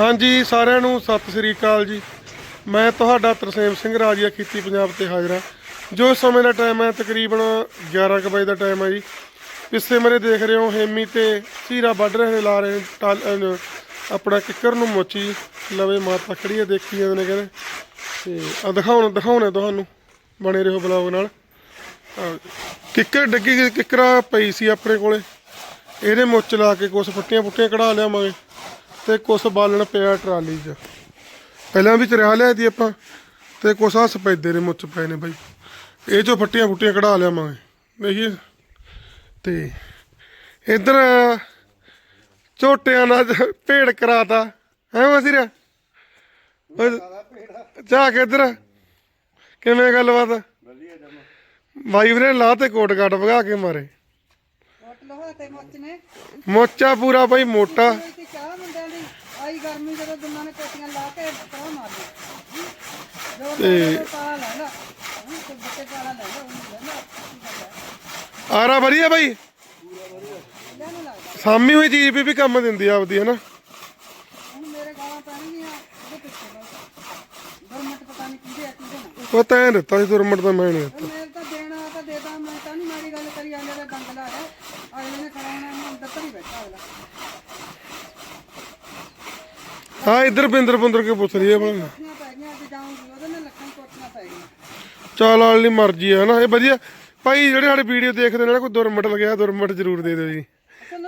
ਹਾਂਜੀ, ਸਾਰਿਆਂ ਨੂੰ ਸਤਿ ਸ੍ਰੀ ਅਕਾਲ ਜੀ। ਮੈਂ ਤੁਹਾਡਾ ਤਰਸੇਮ ਸਿੰਘ ਰਾਜੀਆ ਖੇਤੀ ਪੰਜਾਬ ਤੇ ਹਾਜ਼ਰ ਹਾਂ। ਜੋ ਸਮੇਂ ਦਾ ਟਾਈਮ ਹੈ, ਤਕਰੀਬਨ 11 ਕੁ ਵਜੇ ਦਾ ਟਾਈਮ ਹੈ ਜੀ। ਪਿੱਛੇ ਮੇਰੇ ਦੇਖ ਰਹੇ ਹੋ, ਹੇਮੀ ਤੇ ਸੀਰਾ ਵੱਢ ਰਹੇ ਨੇ, ਲਾ ਰਹੇ ਨੇ, ਟਾਲ- ਆਪਣਾ ਕਿੱਕਰ ਨੂੰ ਮੋਚੀ ਲਵੇ, ਮਾਤਾ ਖੜੀ ਹੈ, ਦੇਖੀ ਜਾਂਦੇ ਨੇ ਕਹਿੰਦੇ। ਤੇ ਆ ਦਿਖਾਉਣ, ਦਿਖਾਉਣਾ ਤੁਹਾਨੂੰ, ਬਣੇ ਰਹੋ ਬਲੌਗ ਨਾਲ। ਕਿੱਕਰ ਡੱਗੀ, ਕਿੱਕਰਾ ਪਈ ਸੀ ਆਪਣੇ ਕੋਲੇ। ਇਹਦੇ ਮੁੱਚ ਲਾ ਕੇ ਕੁਛ ਫੱਟੀਆਂ ਫੁੱਟੀਆਂ ਕਢਾ ਲਿਆਵਾਂਗੇ। ਤੇ ਕੁਛ ਬਾਲਣ ਪਿਆ ਟਰਾਲੀ 'ਚ। ਪਹਿਲਾਂ ਵੀ ਚਰਿਆ ਲਿਆ ਦੀ ਆਪਾਂ ਤੇ ਕੁਛ ਆ ਸਪੈਦੇ ਦੇ ਮੁੱਚ ਪਏ ਨੇ ਬਾਈ। ਇਹ ਚੋਂ ਫੱਟੀਆਂ ਫੁੱਟੀਆਂ ਕਢਾ ਲਿਆਵਾਂਗੇ। ਦੇਖੀਏ। ਤੇ ਇੱਧਰ ਝੋਟਿਆਂ ਨਾਲ ਭੇੜ ਕਰਾਤਾ। ਹੈ ਮਸੀਰਾ ਜਾ ਕੇ ਇੱਧਰ। ਕਿਵੇਂ ਗੱਲਬਾਤ? ਬਾਈ ਵੀਰੇ ਲਾ ਤੇ ਕੋਟ ਕਾਟ ਵਗਾ ਕੇ ਮਾਰੇ। ਲੋਹਾ ਤੇ ਮੁੱਚ ਨੇ। ਮੋਚਾ ਪੂਰਾ ਬਾਈ ਮੋਟਾ। ਤੇ ਚਾਹ ਮੁੰਡਿਆਂ ਦੀ। ਆਈ ਗਰਮੀ ਜਦੋਂ ਦੁੰਨਾਂ ਨੇ ਕੋਟੀਆਂ ਲਾ ਕੇ ਕਰਾ ਮਾਰਦੇ ਜੋ ਤੇ- ਪਾਲਾ ਲੈਣਾ ਹੁਣ ਤੇ ਬੱਚੇ ਪਾਲਾ ਲੈਣਾ ਉਹਨੂੰ ਲੈਣਾ ਆਰਾ ਵਧੀਆ ਬਾਈ। ਲੱਗਦਾ। ਸਾਮੀ ਹੋਈ ਚੀਜ਼ ਵੀ ਵੀ ਕੰਮ ਦਿੰਦੀ ਆ ਆਪਦੀ ਹਨਾ? ਹੁਣ ਮੇਰੇ ਗਾਲਾਂ ਪੈਣਗੀਆਂ ਉਹਦੇ ਪਿੱਛੇ ਬਸ ਗਰਮਟ ਪਤਾ ਨਹੀਂ ਕਿਹਦੇ ਆ ਕਿਹਦੇ ਨਾਲ ਉਹ ਤੈਂ ਦਿੱਤਾ ਸੀ ਦੁਰਮਟ ਤਾਂ ਮੈਂ ਨਹੀਂ ਦਿੱਤਾ ਮੈਂ ਤਾਂ ਦੇਣਾ ਤਾਂ ਦੇਦਾ ਮੈਂ ਤਾਂ ਨਹੀਂ ਮਾੜੀ ਗੱਲ ਕਰੀ ਜਾਂਦੇ ਤੇ ਡੰਗ ਲਾ ਰਿਹਾ ਅਗਲੇ ਨੇ ਖੜਾ ਹੋਣਾ ਮੈਂ ਅੰਦਰ ਹੀ ਬੈਠਾ ਅਗਲਾ ਹਾਂ ਇੱਧਰ ਬਿੰਦਰ ਬੰਦਰ ਕੇ ਪੁੱਛ ਰਹੀ ਹੈ ਬਣਾ ਚਾਲ ਵਾਲੀ ਮਰਜ਼ੀ ਆ ਨਾ ਇਹ ਵਧੀਆ। ਭਾਈ ਜਿਹੜੇ ਸਾਡੇ ਵੀਡੀਓ ਦੇਖਦੇ ਨੇ ਨਾ ਕੋਈ ਦੁਰਮਟ ਲਗਿਆ ਦੁਰਮਟ ਜ਼ਰੂਰ ਦੇ ਦਿਓ ਜੀ।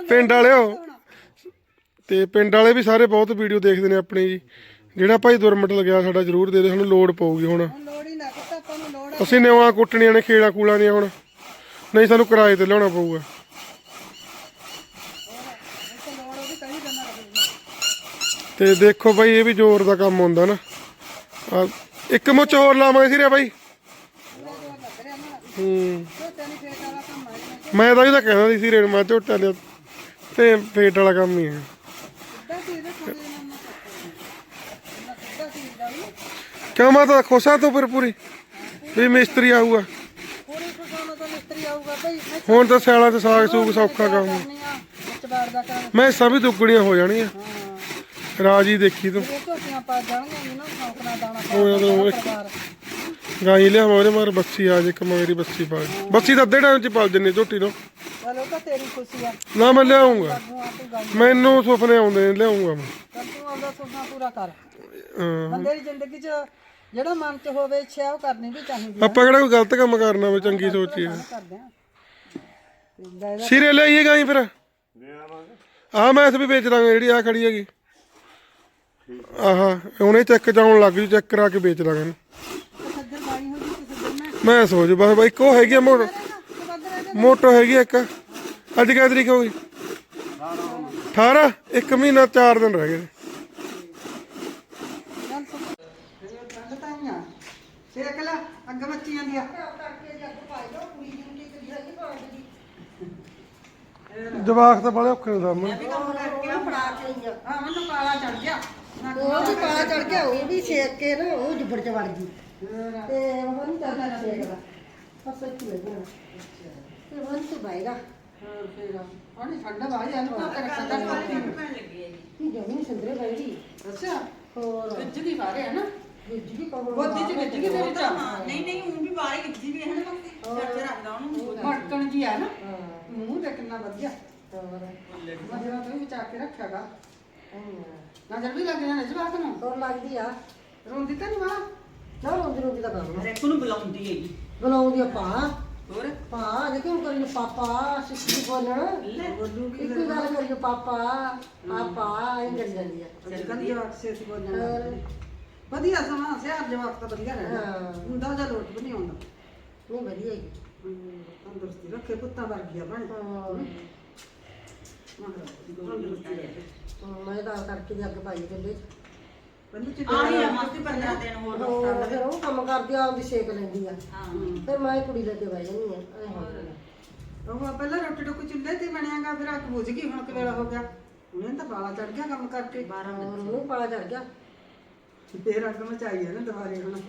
ਪਿੰਡ ਵਾਲਿਓ। ਤੇ ਪਿੰਡ ਵਾਲੇ ਵੀ ਸਾਰੇ ਬਹੁਤ ਵੀਡੀਓ ਦੇਖਦੇ ਨੇ ਆਪਣੀ ਜੀ। ਜਿਹੜਾ ਭਾਈ ਦੁਰਮਟ ਲਗਿਆ ਸਾਡਾ ਜ਼ਰੂਰ ਦੇ ਦਿਓ ਸਾਨੂੰ ਲੋੜ ਪਊਗੀ ਹੁਣ। ਹੀ ਅਸੀਂ ਨਿਵਾਂ ਕੁੱਟਣੀਆਂ ਨੇ ਖੇੜਾ ਕੂਲਾਂ ਦੀਆਂ ਹੁਣ। ਨਹੀਂ ਸਾਨੂੰ ਕਿਰਾਏ ਤੇ ਲਿਆਉਣਾ ਪਊਗਾ ਇੱਥੇ ਲੋੜ ਉਹਦੀ ਕਹੀ ਜਨਾ ਰੱਖਣੀ ਤੇ ਦੇਖੋ ਬਾਈ, ਇਹ ਵੀ ਜ਼ੋਰ ਦਾ ਕੰਮ ਹੁੰਦਾ ਨਾ। ਇੱਕ ਮੁੱਚ ਹੋਰ ਲਾਵਾਂਗੇ ਸਿਰੇ ਬਾਈ। ਹੂੰ। ਝੋਟੇ ਨਹੀਂ ਫੇਟ ਮੈਂ ਤਾਂ ਇਹਦਾ ਕਹਿੰਦਾ ਸੀ ਸਿਰੇ ਨੂੰ, ਮੈਂ ਝੋਟਾ ਲਿਆ, ਤੇ ਫੇਟ ਵਾਲਾ ਕੰਮ ਹੀ ਹੈ। ਕਿਉਂ ਮੈਂ ਤਾਂ ਖੁਸ਼ਾ ਤੋਂ ਫਿਰ ਪੂਰੀ? ਵੀ ਮਿਸਤਰੀ ਆਊਗਾ। ਹੁਣ ਤਾਂ ਸਿਆਲਾਂ ਤੇ ਸਾਗ ਸੂਗ ਸੌਖਾ ਕੰਮ ਮੈਂ ਸਭ ਦੁੱਗਣੀਆਂ ਹੋ ਜਾਣੀਆਂ। ਰਾਜੀ ਦੇਖੀ ਤੂੰ। ਇਹ ਝੋਟੀਆਂ ਪਾ ਜਾਣਗੀਆਂ ਇਹਨਾਂ ਨੂੰ ਸੌਂਕਣਾ ਦਾਣਾ ਉਹ ਇੱਕ ਪਰਿਵਾਰ। ਗਾਈ ਲਿਆਵਾਂ ਉਹਦੇ ਮਾਰ ਬੱਸੀ ਆ ਜੇ ਕਮਾਰੀ ਬੱਸੀ ਪਾ ਦੇ। ਬੱਸੀ ਤਾਂ ਅੱਧੇ ਟਾਈਮ ਚ ਪਲ ਜੰਨੇ ਝੋਟੀ ਨੂੰ। ਚਲੋ ਤਾਂ ਤੇਰੀ ਖੁਸ਼ੀ ਆ। ਨਾ ਮੈਂ ਲਿਆਉਂਗਾ। ਤੂੰ ਆ ਤੂੰ ਗੱਲ ਮੈਨੂੰ ਸੁਪਨੇ ਆਉਂਦੇ ਨੇ ਲਿਆਉਂਗਾ ਮੈਂ। ਕਰ ਤੂੰ ਆਪਦਾ ਸੁਪਨਾ ਪੂਰਾ ਕਰ। ਹਾਂ। ਬੰਦੇ ਦੀ ਜ਼ਿੰਦਗੀ 'ਚ ਜਿਹੜਾ ਮਨ 'ਚ ਹੋਵੇ ਇੱਛਾ ਉਹ ਕਰਨੀ ਵੀ ਚਾਹੀਦੀ ਆਪਾਂ ਕਿਹੜਾ ਕੋਈ ਗਲਤ ਕੰਮ ਕਰਨਾ ਵੇ ਚੰਗੀ ਸੋਚੀ ਆ। ਕਰਦੇ ਆ। ਤੇ ਲੈ ਲੈ। ਸਿਰੇ ਲਿਆਈਏ ਗਾਈ ਫਿਰ। ਆਹ ਮੈਸ ਵੀ ਵੇਚ ਦਾਂਗੇ ਜਿਹੜੀ ਆ ਖੜੀ ਹੈਗੀ। ਆਹਾ, ਹੁਣੇ ਚੈੱਕ ਚਾਉਣ ਲੱਗ ਜੂ ਚੈੱਕ ਕਰਾ ਕੇ ਵੇਚ ਦਾਂਗੇ ਇਹਨੂੰ। ਸੱਜਰ ਬਾਈ ਹੋ ਜੀ ਕਿਸੇ ਦਿਨ ਮੈਂ ਮੈਂ ਸੋਚ, ਬਸ ਬਾਈ ਕੋ ਹੈਗੀ ਆ ਮੋੜ ਮੋਟੋ ਹੈਗੀ ਆ ਇੱਕ। ਅੱਜ ਕਿਹ ਤਰੀਕ ਹੋ ਗਈ 18 ਇੱਕ ਮਹੀਨਾ 4 ਦਿਨ ਰਹਿ ਗਏ ਨੇ। ਚੱਲ ਸੁਣ ਠੰਡ ਤਾਂ ਹੀ ਆ ਸੇਕ ਲੈ ਅੱਗ ਮੱਚੀ ਜਾਂਦੀ ਆ ਜਵਾਕ ਤਾਂ ਬੜੇ ਔਖੇ ਨੇ ਸਾਹਮਣੇ। ਕੰਮ ਕਰਕੇ ਆ ਫੜਾ ਕੇ ਆਈ ਆ। ਹਾਂ, ਮੈਨੂੰ ਕਾਲਾ ਚੜ ਗਿਆ। ਉਹ ਵੀ ਕਾਲਾ ਚੜ ਗਿਆ ਉਹ ਵੀ ਸੇਕ ਕੇ ਨਾ ਉਹ ਜੁਬੜ ਚ ਵੜ ਗਈ। ਤੇ ਉਹ ਨਹੀਂ ਚੜਦਾ ਸੇਕਦਾ ਬਸ ਇੱਥੇ ਲੱਗਣਾ ਤੇ ਉਹ ਨਹੀਂ ਬਾਏਗਾ। ਹਾਂ ਫੇਰ ਆਣੀ ਠੰਡ ਬਾਈ ਇਹਨੂੰ ਕਾ ਕਰ ਸਕਦਾ ਕੀ ਜਮੀ ਸੰਦਰੇ ਬੈਠੀ ਅੱਛਾ ਹੋਰ। ਵਿੱਚ ਦੀ ਬਾਰੇ ਹੈ ਨਾ ਗੁੱਜ ਵੀ ਕਹੋ ਗੋਦੀ ਚ ਵਿੱਚ ਦੀ ਤੇਰੇ ਚ ਨਹੀਂ ਨਹੀਂ ਉਹ ਵੀ ਬਾਹਰ ਗਿੱਜੀ ਵੀ ਹੈ ਨਾ ਮੱਕੀ ਸਿਰ ਤੇ ਰੱਖਦਾ ਉਹਨੂੰ। ਮੜਕਣ ਜੀ ਆ ਨਾ। ਹਾਂ। ਮੂੰਹ ਤੇ ਕਿੰਨਾ ਵਧੀਆ। ਹੋਰ। ਮਜਰਾ ਤੋਂ ਵੀ ਬਚਾ ਕੇ ਰੱਖਿਆਗਾ। ਨਜ਼ਰ ਵੀ ਲੱਗ ਜਾਣਾ ਜਵਾਕ ਨੂੰ ਹੋਰ ਲੱਗਦੀ ਆ। ਰੋਂਦੀ ਤਾਂ ਨਹੀਂ ਮਾਂ ਨਾ ਰੋਂਦੀ ਰੋਂਦੀ ਦਾ ਕੰਮ ਰੇਕੂ ਨੂੰ ਬੁਲਾਉਂਦੀ ਹੈਗੀ। ਬੁਲਾਉਂਦੀ ਆ ਪਾ ਹੋਰ? ਪਾ ਜੇ ਕਿਉਂ ਕਰੀ ਪਾਪਾ? ਸਿੱਧੀ ਬੋਲਣ। ਇੱਕ ਗੱਲ? ਕਰੀ ਪਾਪਾ ਪਾਪਾ ਇਹ ਕਰੀ ਜਾਂਦੀ ਆ। ਜਗਨ ਜਵਾਕ ਸੇ ਸੀ ਬੋਲਣ ਵਧੀਆ ਸਮਾਂ ਸਿਆਰ ਜਵਾਕ ਤਾਂ ਵਧੀਆ ਰਹਿਣਾ ਹਾਂ। ਹੁੰਦਾ ਜਾਂ ਲੋਟ ਵੀ ਨਹੀਂ ਆਉਂਦਾ। ਨਹੀਂ ਵਧੀਆ ਹਮ, ਤੰਦਰੁਸਤੀ ਰੱਖੇ ਪੁੱਤਾਂ ਵਰਗੀਆਂ ਬਣ ਹਾਂ। ਤੰਦਰੁਸਤੀ ਰੱਖੇ। ਹਾਂ, ਮੈਂ ਤਾਂ ਕਰਕੇ ਦੀ ਅੱਗ ਪਾਈ ਗੱਲੇ ਬੰਦੇ ਚ ਆਹੀ ਆ ਮਾਸੀ 15 ਦਿਨ ਹੋਰ ਹੋਰ ਫਿਰ ਉਹ ਕੰਮ ਕਰਦੀ ਆ ਉਹਦੀ ਸੇਕ ਲੈਂਦੀ ਆ। ਹਾਂ। ਫਿਰ ਮੈਂ ਕੁੜੀ ਲੈ ਕੇ ਬਹਿ ਜਾਂਦੀ ਆ। ਉਹ ਪਹਿਲਾਂ ਰੋਟੀ ਟੋਕੂ ਚੁੱਲ੍ਹੇ ਤੇ ਬਣਿਆਗਾ ਫਿਰ ਅੱਗ ਬੁਝ ਗਈ ਹੁਣ ਕਿਵੇਲਾ ਹੋ ਗਿਆ? ਉਹਨੇ ਤਾਂ ਬਾਲਾ ਚੜ ਗਿਆ ਕੰਮ ਕਰਕੇ। 12 ਹੋਰ ਉਹਨੂੰ ਪਾਲਾ ਚੜ ਗਿਆ। ਫੇਰ ਅੱਗ ਮਚਾਈ ਹੈ ਨਾ ਦੁਬਾਰੇ ਹੁਣ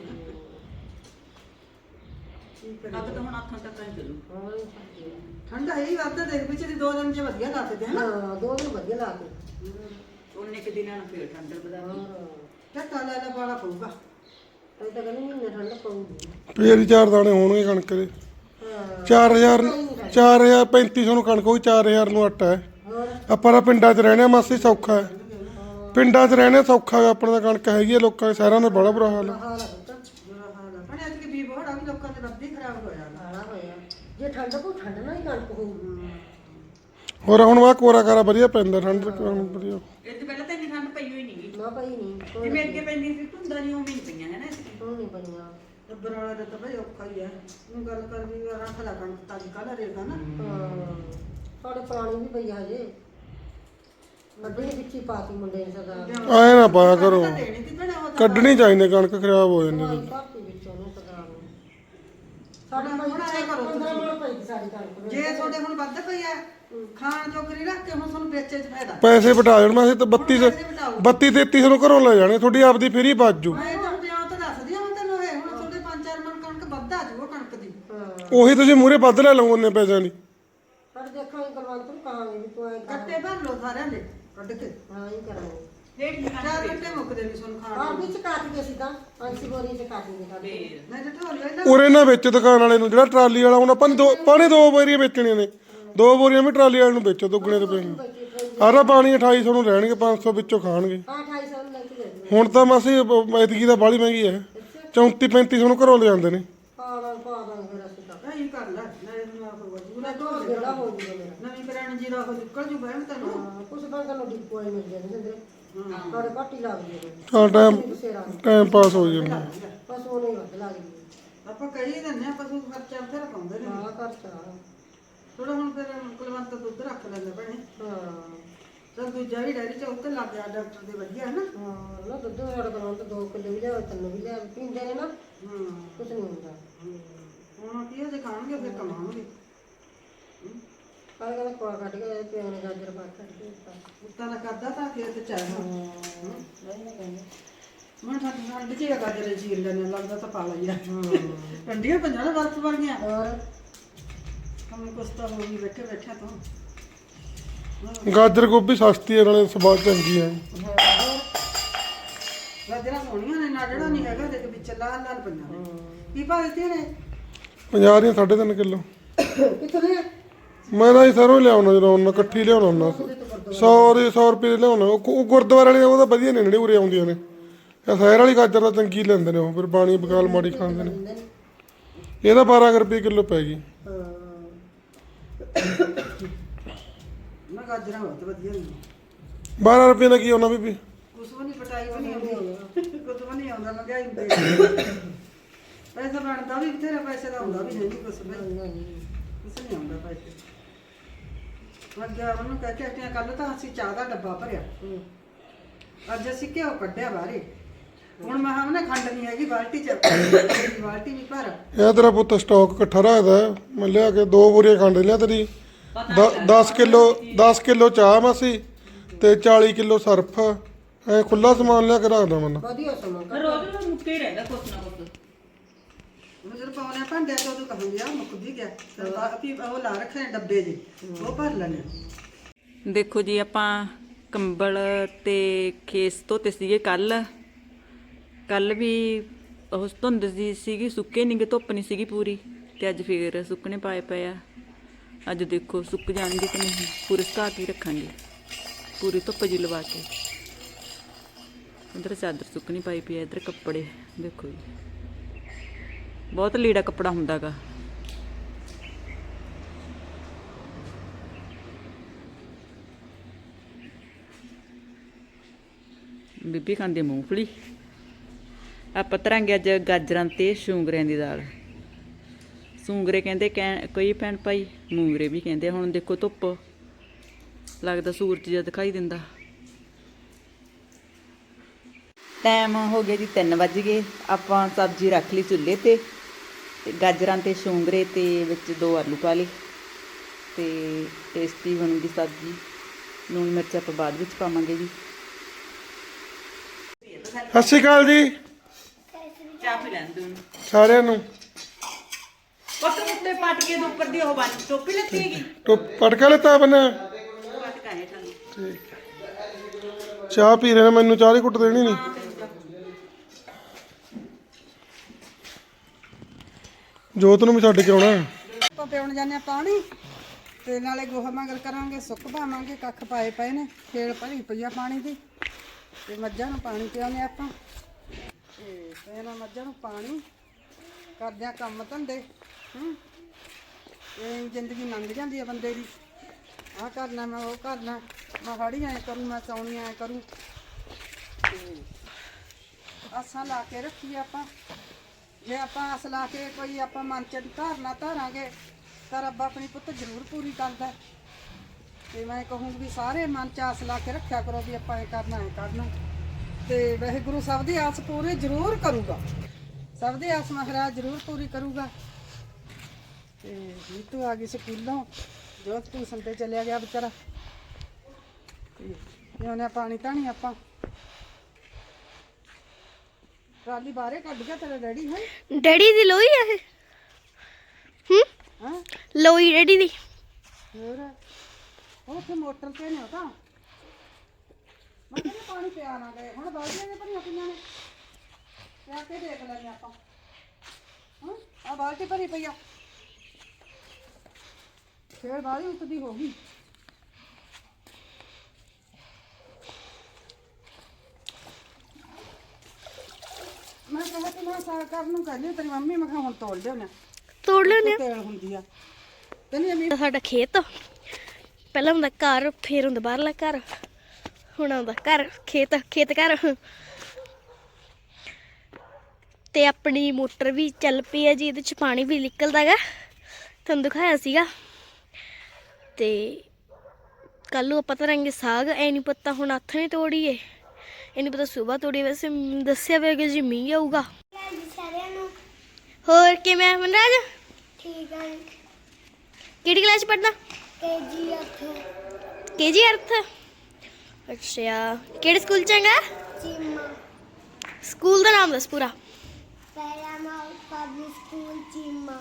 ਕੀ ਕਰੇ ਅੱਗ ਤਾਂ ਹੁਣ ਅੱਖਾਂ ਤੱਕ ਹੀ ਚੱਲੂ। ਹੋਰ। ਠੰਡਾ ਹੀ ਵੱਧ ਦੇ ਵਿੱਚ ਦੀ ਦੋ ਦਿਨ ਚ ਵਧੀਆ ਲਾਤੇ ਤੇ ਹਨਾ ਹਾਂ ਦੋ ਦਿਨ ਵਧੀਆ ਲਾ ਕੇ ਉਹਨੇ ਕਿ ਦਿਨਾਂ ਨੂੰ ਫੇਰ ਠੰਡ ਵਧਾ ਝੱਟਾ ਲੈ ਲੈ ਬਾਲਾ ਪਊਗਾ। ਅਜੇ ਤਾਂ ਕਹਿੰਦੇ ਮਹੀਨੇ ਠੰਡ ਪਊਗੀ। ਫੇਰ ਹੀ ਚਾਰ ਦਾਣੇ ਹੋਣਗੇ ਕਣਕ ਦੇ। ਹਾਂ। 4000 4000 3500 ਨੂੰ ਕਣਕ ਹੋਈ 4000 ਨੂੰ ਆਟਾ ਹੈ। ਹੋਰ? ਆਪਾਂ ਤਾਂ ਪਿੰਡਾਂ 'ਚ ਰਹਿਣੇ ਆ ਮਾਸੀ ਸੌਖਾ ਹੈ। ਪਿੰਡਾਂ 'ਚ ਰਹਿਣੇ ਸੌਖਾ ਹੈ ਆਪਣਾ ਤਾਂ ਕਣਕ ਹੈਗੀ ਹੈ ਲੋਕਾਂ ਦੇ ਸ਼ਹਿਰਾਂ ਦਾ ਬੜਾ ਬੁਰਾ ਹਾਲ ਹੈ। ਹਾਲ ਆ ਆ ਭੈਣੇ ਅੱਜ ਕਿ ਵੀ ਬੜਾ ਵੀ ਲੋਕਾਂ ਦੇ ਰੱਬੀ ਖਰਾਬ ਹੋਇਆ। ਹੋਇਆ। ਜੇ ਠੰਡ ਕੋ ਠੰਡ ਨਾਲ ਹੀ ਕਣਕ ਹੋਊਗੀ। ਹੋਰ ਹੁਣ ਵਾ ਕੋਰਾ ਕਾਰਾ ਵਧੀਆ ਪੈਂਦਾ ਠੰਡ ਹੁਣ ਵਧੀਆ। ਇਹ ਤੋਂ ਪਹਿਲਾਂ ਤਾਂ ਇੰਨੀ ਠੰਡ ਪਈ ਹੋਈ ਨਹੀਂ ਨਾ ਪਈ ਨਹੀਂ ਕੋਈ ਜਿਵੇਂ ਅੱਗੇ ਪੈਂਦੀ ਸੀ ਧੁੰਦਾਂ ਨਹੀਂ ਉਵੇਂ ਨਹੀਂ ਪਈਆਂ ਹੈ ਨਾ ਹੁਣ ਨਹੀਂ ਪਈਆਂ। ਟੱਬਰ ਵਾਲਾ ਦਾ ਤਾਂ ਬਈ ਔਖਾ ਹੀ ਹੈ ਨੂੰ ਗੱਲ ਕਰ ਵੀ ਰੱਖ ਲੈ ਕਣਕ ਤਾਜੀ ਕੱਲ ਰੇਗਾ ਨਾ। ਹਾਂ ਸਾਡੇ ਪਾਣੀ ਵੀ ਪਈ ਹਜੇ। ਅੱਡੇ ਦੇ ਵਿੱਚ ਹੀ ਪਾਤੀ ਮੁੰਡੇ ਨੇ ਸਦਾ ਆਏ ਨਾ ਪਾਇਆ ਕਰੋ। ਤੀ ਤਾਂ ਕੱਢਣੀ ਚਾਹੀਦੀ ਕਣਕ ਖਰਾਬ ਹੋ ਜਾਂਦੀ ਹੈ। ਪਾਤੀ ਵਿੱਚ ਉਹਨੂੰ ਸਦਾ ਨੂੰ ਸਾਡੇ ਹੁਣ ਆਏਂ ਕਰੋ ਤੁਸੀਂ। 15 ਮਣ ਪਈ ਸੀ ਸਾਡੀ ਕਣਕ ਵਿੱਚ। ਜੇ ਤੁਹਾਡੇ ਹੁਣ ਵੱਧ ਪਈ ਹੈ ਖਾਣ ਜੋਗਰੀ ਰੱਖ ਕੇ ਹੁਣ ਤੁਹਾਨੂੰ ਵੇਚੇ ਚ ਫਾਇਦਾ। ਪੈਸੇ ਵਟਾ ਜਾਣ ਮੈਂ ਅਸੀਂ ਤਾਂ 32 ਪੈਸੇ ਵਟਾਓ। 32 3300 ਨੂੰ ਘਰੋਂ ਲੈ ਜਾਣੇ ਤੁਹਾਡੀ ਆਪਦੀ ਫਰੀ ਬਚ ਜੂ। ਮੈਂ ਤਾਂ ਜਿਉਂ ਤਾਂ ਦੱਸਦੀ ਹਾਂ ਮੈਂ ਤੈਨੂੰ ਇਹ ਹੁਣ ਤੁਹਾਡੇ 5-4 ਮਣ ਕਣਕ ਵੱਧ ਆ ਜਾਊਗਾ ਕਣਕ ਦੀ। ਹਾਂ। ਉਹੀ ਤੁਸੀਂ ਮੂਰੇ ਵੱਧ ਲੈ ਲਓ ਉਹਨੇ ਪੈਸਿਆਂ ਦੀ। ਪਰ ਦੇਖਾਂਗੇ ਕਲਵੰਤ ਨੂੰ ਕਹਾਂਗੇ ਵੀ ਤੂੰ ਐ ਕਰ। ਗੱਟੇ ਭਰ ਲਓ ਸਾਰਿਆਂ ਦੇ ਕੱਢ ਕੇ। ਹਾਂ ਹੀ ਕਰਾਂਗੇ। ਚਾਰ ਮੁੱਕਦੇ ਨਹੀਂ ਸੁਣ ਖਾਣ ਕੱਟ ਚ ਕੱਟ ਫੇਰ। ਮੈਂ ਜਿੱਥੇ ਹੋ ਉਰੇ ਨਾ ਵਿੱਚ ਦੁਕਾਨ ਵਾਲੇ ਨੂੰ ਜਿਹੜਾ ਟਰਾਲੀ ਵਾਲਾ ਹੁਣ ਆਪਾਂ ਨੇ ਦੋ ਪਾਣੀ ਦੋ ਬੋਰੀਆਂ ਵੇਚਣੀਆਂ ਨੇ। ਦੋ ਬੋਰੀਆਂ ਵੀ ਟਰਾਲੀ ਵਾਲੇ ਨੂੰ ਵੇਚੋ ਦੁੱਗਣੇ ਰੁਪਏ ਨੂੰ। ਆਰਾ ਪਾਣੀ 2800 ਨੂੰ ਰਹਿਣਗੇ 500 ਵਿੱਚੋਂ ਖਾਣਗੇ। ਹਾਂ 2800 ਨੂੰ ਲੈ ਕੇ ਦੇ ਹੁਣ ਤਾਂ ਮਾਸੀ ਐਤਕੀ ਦਾ ਬਾਲੀ ਮਹਿੰਗੀ ਹੈ। 34 3500 ਨੂੰ ਘਰੋਂ ਲੈ ਜਾਂਦੇ ਨੇ। ਪਾ ਦਾਂ ਪਾ ਦਾਂ ਫਿਰ ਅਸੀਂ ਤਾਂ। ਨਹੀਂ ਕਰ ਲੈ ਨਹੀਂ ਨਾ ਹੋਊਗਾ। ਜੂਨਾ ਦੋ ਗੇੜਾ ਹੋ ਜੂਗਾ ਮੇਰਾ। ਨਵੀਂ ਪੁਰਾਣੀ ਜੀਰਾ ਹੋ ਨਿਕਲ ਜੂ ਬਹਿਣ ਤੈਨੂੰ। ਹਾਂ ਕੁਛ ਤਾਂ ਤੁਹਾਨੂੰ ਡਿਪੋ ਆਈ ਮਿਲ ਜਾਂਦੇ ਨੇ ਤੁਹਾਡੇ ਘੱਟ ਹੀ ਲੱਗਦੀ ਟਾਈਮ ਪਾਸ ਹੋ ਜਾਂਦਾ। ਬਸ ਉਹ ਨਹੀਂ ਵੱਧ ਲੱਗਦੀ ਹੈ। ਆਪਾਂ ਕਹੀ ਦਿੰਦੇ ਆ ਪਸ਼ੂ ਖਰਚਾ ਬਥੇਰਾ ਪਾਉਂਦੇ ਨੇ। ਹਾਂ ਖਰਚਾ। ਥੋੜਾ ਹੁਣ ਫਿਰ ਕੁਲਵੰਤ ਦੁੱਧ ਰੱਖ ਲੈਂਦਾ ਭੈਣੇ। ਹਾਂ। ਚਲ ਦੂਜਾ ਵੀ ਡੈਰੀ ਚ ਉੱਤੇ ਲੱਗ ਗਿਆ ਡਾਕਟਰ ਦੇ ਵਧੀਆ ਹੈ ਨਾ ਹਾਂ ਨਾ ਦੁੱਧ ਸਾਡੇ ਕੋਲ ਤਾਂ 2 ਕਿਲੋ ਵੀ ਲਿਆ ਤਿੰਨ ਵੀ ਲਿਆ ਪੀਂਦੇ ਨੇ ਨਾ। ਹੂੰ। ਕੁਛ ਨਹੀਂ ਹੁੰਦਾ। ਹੁਣ ਕੀ ਜੇ ਖਾਣਗੇ ਫਿਰ ਕਮਾਉਣਗੇ। ਕੱਲ ਕਹਿੰਦਾ ਕੋਆ ਕੱਢ ਕੇ ਪਿਓ ਨੇ ਗਾਜਰ ਪਾ ਕੇ ਕੱਢ ਕੇ ਦਿੱਤਾ। ਉੱਤਾ ਨਾ ਕਰਦਾ ਤਾਂ ਖੇਤ ਚ ਆਇਆ ਹਾਂ ਨਹੀਂ ਨਾ ਕਹਿੰਦੇ। ਮੈਂ ਠੱਡ ਠੰਡ ਚ ਗਾਜਰੇ ਚੀਰ ਲੈਣੇ ਲੱਗਦਾ ਤਾਂ ਪਾ ਲਈਆ ਠੰਡੀਆਂ ਪੰਜਾਂ ਨੇ ਬਰਫ ਵਰਗੀਆਂ। ਹੋਰ? ਹਮ ਕੁਛ ਤਾਂ ਹੋ ਵੀ ਬੈਠੇ ਬੈਠਾ ਤੋਂ। ਗਾਜਰ ਗੋਭੀ ਸਸਤੀ ਹੈ ਨਾਲੇ ਸਵਾਦ ਚੰਗੀ ਹੈ। ਗਾਜਰਾਂ ਸੋਹਣੀਆਂ ਨੇ ਨਾ ਜਿਹੜਾ ਨਹੀਂ ਹੈਗਾ ਦੇਖ ਵਿੱਚ ਲਾਲ ਲਾਲ ਪੰਜਾਂ ਕੀ ਭਾਅ ਦਿੱਤੇ ਨੇ? 50 ਦੀਆਂ 3.5 ਕਿਲੋ। ਕਿੱਥੋਂ ਦੇ ਮੈਂ ਤਾਂ ਹੀ ਸਰੋਂ ਲਿਆਉਣਾ ਜਦੋਂ ਉਹਨਾਂ ਇਕੱਠੀ ਲਿਆਉਣਾ ਹੁੰਦਾ। 100 ਦੇ 100 ਰੁਪਏ ਦੇ ਲਿਆਉਣਾ। ਉਹ ਉਹ ਗੁਰਦੁਆਰੇ ਵਾਲੇ ਉਹ ਤਾਂ ਵਧੀਆ ਨੇ ਜਿਹੜੇ ਉਰੇ ਆਉਂਦੀਆਂ ਨੇ। ਇਹ ਸ਼ਹਿਰ ਵਾਲੀ ਗਾਜਰ ਤਾਂ ਚੰਗੀ ਲੈਂਦੇ ਨੇ ਉਹ ਫਿਰ ਬਾਣੀ ਬਕਾਲ ਮਾੜੀ ਖਾਂਦੇ ਨੇ। ਇਹ ਤਾਂ 12 ਕੁ ਰੁਪਏ ਕਿਲੋ ਪੈ ਗਈ। ਹਾਂ ਮੈਂ ਗਾਜਰਾਂ ਬਹੁਤ ਵਧੀਆ ਨੇ। 12 ਰੁਪਏ ਦਾ ਕੀ ਆਉਣਾ ਬੀਬੀ? ਕੁਛ ਵੀ ਨਹੀਂ ਪਟਾਈ ਵੀ ਨਹੀਂ ਆਉਂਦੀ। ਕੁਛ ਵੀ ਨਹੀਂ ਆਉਂਦਾ ਮਹਿੰਗਾਈ ਹੁੰਦੀ। ਪੈਸਾ ਬਣਦਾ ਵੀ ਬਥੇਰਾ ਪੈਸੇ ਦਾ ਹੁੰਦਾ ਵੀ ਹੈ ਨਹੀਂ ਕੁਛ ਵੀ। ਕੁਛ ਨਹੀਂ ਆਉਂਦਾ ਪੈਸੇ। ਮੈਂ ਗਿਆ ਉਹਨੂੰ ਕਹਿ ਕੇ ਹਟਿਆ ਕੱਲ ਤਾਂ ਅਸੀਂ ਚਾਹ ਦਾ ਡੱਬਾ ਭਰਿਆ। ਅੱਜ ਅਸੀਂ ਘਿਓ ਕੱਢਿਆ ਬਾਹਰੇ। ਹੁਣ ਮੈਂ ਹਮਨੇ ਖੰਡ ਨਹੀਂ ਹੈਗੀ ਬਾਲਟੀ ਚ ਬਾਲਟੀ ਵੀ ਭਰ। ਇਹ ਤੇਰਾ ਪੁੱਤ ਸਟਾਕ ਇਕੱਠਾ ਰੱਖਦਾ ਹੈ। ਮੈਂ ਲਿਆ ਕੇ ਦੋ ਬੋਰੀਆਂ ਖੰਡ ਲਿਆ ਤੇਰੀ। 10 ਕਿਲੋ 10 ਕਿਲੋ ਚਾਹ ਮਾਸੀ ਤੇ 40 ਕਿਲੋ ਸਰਫ। ਐ ਖੁੱਲਾ ਸਮਾਨ ਲਿਆ ਕੇ ਰੱਖਦਾ ਮੈਂ ਵਧੀਆ ਸਮਾਂ ਰੋਜ਼ ਰੋਜ਼ ਮੁੱਕੇ ਹੀ ਰਹਿੰਦਾ ਕੁਛ ਨਾ ਕੁਛ। ਜਦੋਂ ਪਾਉਣੇ ਭਾਂਡੇ ਤੋਂ ਤੂੰ ਕਹੂੰਗੀ ਆ ਮੁੱਕਦੀ ਗਿਆ। ਫਿਰ ਬਾਅਦ ਵੀ ਉਹ ਲਾ ਰੱਖੇ ਨੇ ਡੱਬੇ ਜੀ, ਉਹ ਭਰ ਲੈਣੇ ਦੇਖੋ ਜੀ, ਆਪਾਂ ਕੰਬਲ ਤੇ ਖੇਸ ਧੋਤੇ ਸੀਗੇ ਕੱਲ। ਕੱਲ ਵੀ ਉਹ ਧੁੰਦ ਜੀ ਸੀਗੀ, ਸੁੱਕੇ ਨਹੀਂਗੇ ਧੁੱਪ ਨਹੀਂ ਸੀਗੀ ਪੂਰੀ। ਤੇ ਅੱਜ ਫੇਰ ਸੁੱਕਣੇ ਪਾਏ ਪਏ ਆ। ਅੱਜ ਦੇਖੋ, ਸੁੱਕ ਜਾਣਗੇ ਕਿ ਨਹੀਂ, ਪੂਰੇ ਸੁਕਾ ਕੇ ਰੱਖਾਂਗੇ। ਪੂਰੀ ਧੁੱਪ ਜੀ ਲਵਾ ਕੇ। ਉਧਰ ਚਾਦਰ ਸੁੱਕਣੀ ਪਾਈ ਪਈ ਹੈ ਇਧਰ ਕੱਪੜੇ, ਦੇਖੋ ਜੀ। ਬਹੁਤ ਲੀੜਾ ਕੱਪੜਾ ਹੁੰਦਾਗਾ। ਬੀਬੀ ਖਾਂਦੀ ਮੂੰਗਫਲੀ। ਆਪਾਂ ਤਰਾਂਗੇ ਅੱਜ ਗਾਜਰਾਂ ਤੇ ਸ਼ੂੰਗਰਿਆਂ ਦੀ ਦਾਲ। ਸੂੰਗਰੇ ਕਹਿੰਦੇ ਕਹਿ- ਕੋਈ ਭੈਣ ਭਾਈ? ਮੂੰਗਰੇ ਵੀ ਕਹਿੰਦੇ ਹੁਣ ਦੇਖੋ ਧੁੱਪ। ਲੱਗਦਾ ਸੂਰਜ ਜਿਹਾ ਦਿਖਾਈ ਦਿੰਦਾ। ਟਾਈਮ ਹੋ ਗਿਆ ਜੀ 3 ਵੱਜ ਗਏ। ਆਪਾਂ ਸਬਜ਼ੀ ਰੱਖ ਲਈ ਚੁੱਲ੍ਹੇ ਤੇ। ਤੇ ਗਾਜਰਾਂ ਤੇ ਸ਼ੂੰਗਰੇ ਤੇ ਵਿੱਚ ਦੋ ਆਲੂ ਪਾ ਲਏ ਤੇ ਟੇਸਟੀ ਬਣੂਗੀ ਸਬਜ਼ੀ। ਲੂਣ ਮਿਰਚ ਆਪਾਂ ਬਾਅਦ ਵਿੱਚ ਪਾਵਾਂਗੇ ਜੀ। ਸਤਿ ਸ਼੍ਰੀ ਅਕਾਲ ਜੀ। ਚਾਹ ਪੀ ਲੈਣ ਦੂੰ ਸਾਰਿਆਂ ਨੂੰ। ਪੱਟ ਮੁੱਤੇ ਪੱਟ ਕੇ ਦੇ ਉੱਪਰ ਦੀ ਉਹ ਬੰਨ ਟੋਪੀ ਲੱਤੀ ਹੈਗੀ। ਟੋ ਪਟਕਾ ਲੈਤਾ ਬਣਾ ਪੱਟ ਹੈ। ਚਾਹ ਪੀ ਰਹੇ ਨੇ ਮੈਨੂੰ ਚਾਹ ਦੀ ਘੁੱਟ ਦੇਣੀ ਨਹੀਂ ਜੋਤ ਨੂੰ ਵੀ ਛੱਡ ਕੇ ਆਉਣਾ ਆਪਾਂ ਪਿਉਣ ਜਾਂਦੇ ਆ ਪਾਣੀ, ਤੇ ਨਾਲੇ ਗੋਹਾ ਮੰਗਲ ਕਰਾਂਗੇ, ਸੁੱਕ ਪਾਵਾਂਗੇ, ਕੱਖ ਪਾਏ ਪਏ ਨੇ, ਖੇਲ ਭਰੀ ਪਈ ਪਾਣੀ ਦੀ। ਤੇ ਮੱਝਾਂ ਨੂੰ ਪਾਣੀ ਪਿਆਉਂਦੇ ਆਪਾਂ। ਤੇ ਪਹਿਲਾਂ ਮੱਝਾਂ ਨੂੰ ਪਾਣੀ, ਕਰਦੇ ਆ ਕੰਮ ਧੰਦੇ, ਹੂੰ। ਇਹ ਜ਼ਿੰਦਗੀ ਲੰਘ ਜਾਂਦੀ ਆ ਬੰਦੇ ਦੀ। ਆਹ ਕਰਨਾ ਮੈਂ, ਉਹ ਕਰਨਾ, ਮੈਂ ਹਾੜੀ ਐ ਕਰੂੰ, ਮੈਂ ਸੌਣੀ ਐ ਕਰੂੰ। ਤੇ ਆਸਾਂ ਲਾ ਕੇ ਰੱਖੀ ਆਪਾਂ। ਜੇ ਆਪਾਂ ਆਸ ਲਾ ਕੇ ਕੋਈ ਆਪਾਂ ਮਨ ਚ ਧਾਰਨਾ ਧਾਰਾਂਗੇ, ਤਾਂ ਰੱਬ ਆਪਣੀ ਪੁੱਤ ਜ਼ਰੂਰ ਪੂਰੀ ਕਰਦਾ ਹੈ। ਤੇ ਮੈਂ ਕਹੂੰਗੀ ਵੀ ਸਾਰੇ ਮਨ ਚ ਆਸ ਲਾ ਕੇ ਰੱਖਿਆ ਕਰੋ ਵੀ ਆਪਾਂ ਇਹ ਕਰਨਾ ਹੈ ਕਰਨਾ। ਤੇ ਵਾਹਿਗੁਰੂ ਸਭ ਦੀ ਆਸ ਪੂਰੀ ਜ਼ਰੂਰ ਕਰੂਗਾ। ਸਭ ਦੀ ਆਸ ਮਹਾਰਾਜ ਜ਼ਰੂਰ ਪੂਰੀ ਕਰੂਗਾ। ਤੇ ਨੀਤੂ ਆ ਗਈ ਸਕੂਲੋਂ, ਜੋਤ ਟਿਊਸ਼ਨ ਤੇ ਚਲਿਆ ਗਿਆ ਵਿਚਾਰਾ। ਤੇ ਉਹਨੇ ਪਾਣੀ ਧਾਣੀ ਆਪਾਂ। ਟਰਾਲੀ ਬਾਹਰੇ ਕੱਢ ਗਿਆ ਤੇਰਾ ਡੈਡੀ ਹੈ। ਡੈਡੀ ਦੀ ਲੋਈ ਇਹ? ਹੂੰ? ਹਾਂ? ਲੋਈ ਡੈਡੀ ਦੀ। ਹੋਰ? ਉਹ ਉੱਥੇ ਮੋਟਰ ਤੇ ਨੇ ਉਹ ਤਾਂ। ਮੈਂ ਕਹਿੰਦਾ ਪਾਣੀ ਪਿਆ ਨਾ ਗਏ ਹੁਣ ਬਾਲਟੀਆਂ ਨੇ ਭਰੀਆਂ ਪਈਆਂ ਨੇ। ਪਿਆ ਕੇ ਦੇਖ ਲੈਂਦੇ ਆਪਾਂ। ਹਾਂ? ਆ ਬਾਲਟੀ ਭਰੀ ਪਈ ਆ। ਫੇਰ ਬਾਲੀ ਉੱਤਦੀ ਹੋ ਗਈ ਮੈਂ ਕਿਹਾ ਕਿ ਮੈਂ ਸਾਰਾ ਕਰਨ ਨੂੰ ਕਹਿੰਦੀ ਤੇਰੀ ਮੰਮੀ ਮੈਂ ਕਿਹਾ ਹੁਣ ਤੋੜ ਲਿਓ ਨਾ। ਤੋੜ ਲੈਨੇ ਤੇਲ ਹੁੰਦੀ ਆ? ਤੈਨੂੰ ਅਮੀ ਸਾਡਾ ਖੇਤ ਪਹਿਲਾਂ ਹੁੰਦਾ ਘਰ ਫੇਰ ਹੁੰਦਾ ਬਾਹਰਲਾ ਘਰ। ਹੁਣ ਆਉਂਦਾ ਘਰ ਖੇਤ ਖੇਤ ਘਰ। ਤੇ ਆਪਣੀ ਮੋਟਰ ਵੀ ਚੱਲ ਪਈ ਹੈ ਜੀ ਇਹਦੇ ਚ ਪਾਣੀ ਵੀ ਨਿਕਲਦਾਗਾ। ਤੁਹਾਨੂੰ ਦਿਖਾਇਆ ਸੀਗਾ। ਤੇ ਕੱਲ ਨੂੰ ਆਪਾਂ ਧਰਾਂਗੇ ਸਾਗ ਐ ਨਹੀਂ ਪਤਾ ਹੁਣ ਹੱਥ ਨਹੀਂ ਤੋੜੀਏ। ਇਹ ਨਹੀਂ ਪਤਾ ਸਵੇਰ ਤੋੜੀ ਵੈਸੇ ਦੱਸਿਆ ਹੋਇਆ ਕਿ ਜੀ ਮੀਂਹ ਆਊਗਾ। ਸਾਰਿਆਂ ਨੂੰ। ਹੋਰ ਕਿਵੇਂ ਮਨਰਾਜ? ਠੀਕ ਹੈ ਕਿਹੜੀ ਕਲਾਸ ਪੜਦਾ ਕੇਜੀ ਅੱਠ। ਕੇਜੀ ਅਰਥ ਅੱਛਾ ਕਿਹੜੇ ਸਕੂਲ ਚ ਹੈਗਾ? ਚੀਮਾ। ਸਕੂਲ ਦਾ ਨਾਮ ਦੱਸ ਪੂਰਾ। ਪਹਿਲਾ ਮਾਲ ਪਬਲਿਕ ਸਕੂਲ ਚੀਮਾ।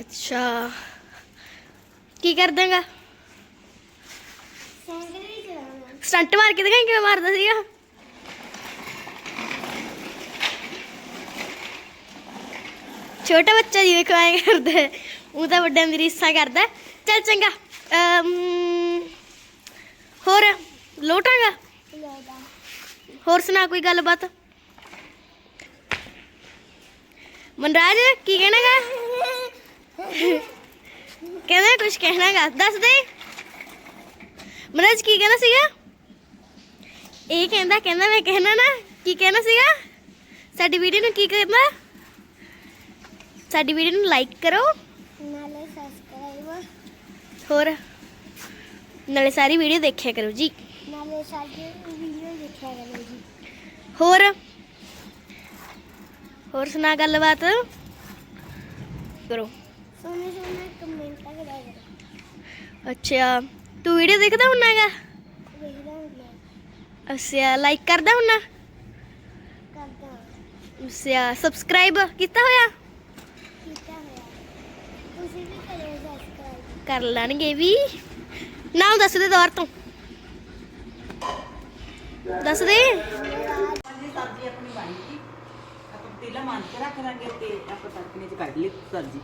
ਅੱਛਾ ਕੀ ਕਰਦਾਂਗਾ? ਸੈਂਕੜੀ ਚਲਾਉਣਾ ਸਟੰਟ ਮਾਰ ਕੇ ਦਿਖਾਈ ਕਿਵੇਂ ਮਾਰਦਾ ਸੀਗਾ? ਛੋਟਾ ਬੱਚਾ ਜਿਵੇਂ ਦੇਖੋ ਕਰਦਾ ਉਹ ਤਾਂ ਵੱਡਿਆਂ ਦੀ ਰੀਸਾਂ ਕਰਦਾ ਚੱਲ ਚੰਗਾ। ਹੋਰ ਲੋਟਾਂਗਾ? ਹੋਰ ਸੁਣਾ ਕੋਈ ਗੱਲਬਾਤ? ਮਨਰਾਜ, ਕੀ ਕਹਿਣਾਗਾ? ਕਹਿੰਦਾ ਕੁਝ ਕਹਿਣਾਗਾ। ਦੱਸ ਦੇ। ਮਨਰਾਜ, ਕੀ ਕਹਿਣਾ ਸੀਗਾ? ਇਹ ਕਹਿੰਦਾ ਕਹਿੰਦਾ ਮੈਂ ਕਹਿਣਾ ਨਾ, ਕੀ ਕਹਿਣਾ ਸੀਗਾ? ਸਾਡੀ ਵੀਡੀਓ ਨੂੰ ਕੀ ਕਹਿੰਦਾ? ਸਾਡੀ ਵੀਡੀਓ ਨੂੰ ਲਾਈਕ ਕਰੋ। ਨਾਲੇ ਸਬਸਕ੍ਰਾਈਬ ਹੋਰ? ਨਾਲੇ ਸਾਰੀ ਵੀਡੀਓ ਦੇਖਿਆ ਕਰੋ ਜੀ। ਨਾਲੇ ਸਾਡੀ ਵੀਡੀਓ ਦੇਖਿਆ ਕਰੋ ਜੀ। ਹੋਰ? ਹੋਰ ਸੁਣਾ ਗੱਲਬਾਤ? ਕਰੋ। ਸੋਨੇ ਸੋਨੇ ਕਮੈਂਟ ਕਰਿਆ ਕਰੋ ਅੱਛਾ ਤੂੰ ਵੀਡੀਓ ਦੇਖਦਾ ਹੁੰਨਾਗਾ ਹੁੰਦਾ ਅੱਛਾ ਲਾਈਕ ਕਰਦਾ ਹੁੰਨਾ? ਕਰਦਾ ਅੱਛਾ ਸਬਸਕ੍ਰਾਈਬ ਕੀਤਾ ਹੋਇਆ ਕੀਤਾ ਹੋਇਆ ਤੁਸੀਂ ਵੀ ਕਰਿਓ ਸਬਸਕ੍ਰਾਈਬ ਕਰ ਲੈਣਗੇ ਵੀ। ਨਾਮ ਦੱਸ ਦੇ ਦੁਬਾਰ ਤੋਂ। ਦੱਸ ਦੇ। ਹਾਂਜੀ ਸਬਜ਼ੀ ਆਪਣੀ ਬਣ ਗਈ ਆਪਾਂ ਪਤੀਲਾ ਮੰਨ ਕੇ ਰੱਖ ਦਾਂਗੇ ਤੇ ਆਪਾਂ ਤੜਕਣੇ ਚ ਕੱਢ ਲਈ ਸਬਜ਼ੀ।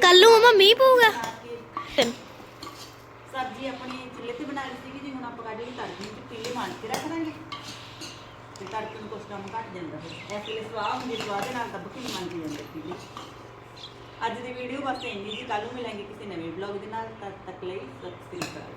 ਕੱਲ ਨੂੰ ਮਮਾ ਮੀਂਹ ਪਊਗਾ। ਸਬਜ਼ੀ ਆਪਣੀ ਚੁੱਲ੍ਹੇ ਤੇ ਬਣਾ ਲਈ ਸੀਗੀ ਜੀ ਹੁਣ ਆਪਾਂ ਕੱਢ ਲਈ ਤੜਕਣੇ ਚ ਪੀਲੇ ਮੰਨ ਕੇ ਰੱਖ ਦਾਂਗੇ ਤੇ ਤੜਕੇ ਨੂੰ ਕੁਛ ਕੰਮ ਘੱਟ ਜਾਂਦਾ ਫਿਰ। ਇਸ ਲਈ ਸਵਾਹ ਹੁੰਦੀ ਸਵਾਹ ਦੇ ਨਾਲ ਤਾਂ ਬਕੀ ਮੰਨ ਜਾਂਦੇ। ਪੀਲੇ ਅੱਜ ਦੀ ਵੀਡੀਓ ਬਸ ਇੰਨੀ ਜੀ ਕੱਲ ਨੂੰ ਮਿਲਾਂਗੇ ਕਿਸੇ ਨਵੇਂ ਵਲੌਗ ਦੇ ਨਾਲ, ਤਦ ਤੱਕ ਲਈ ਸਤਿ ਸ੍ਰੀ ਅਕਾਲ।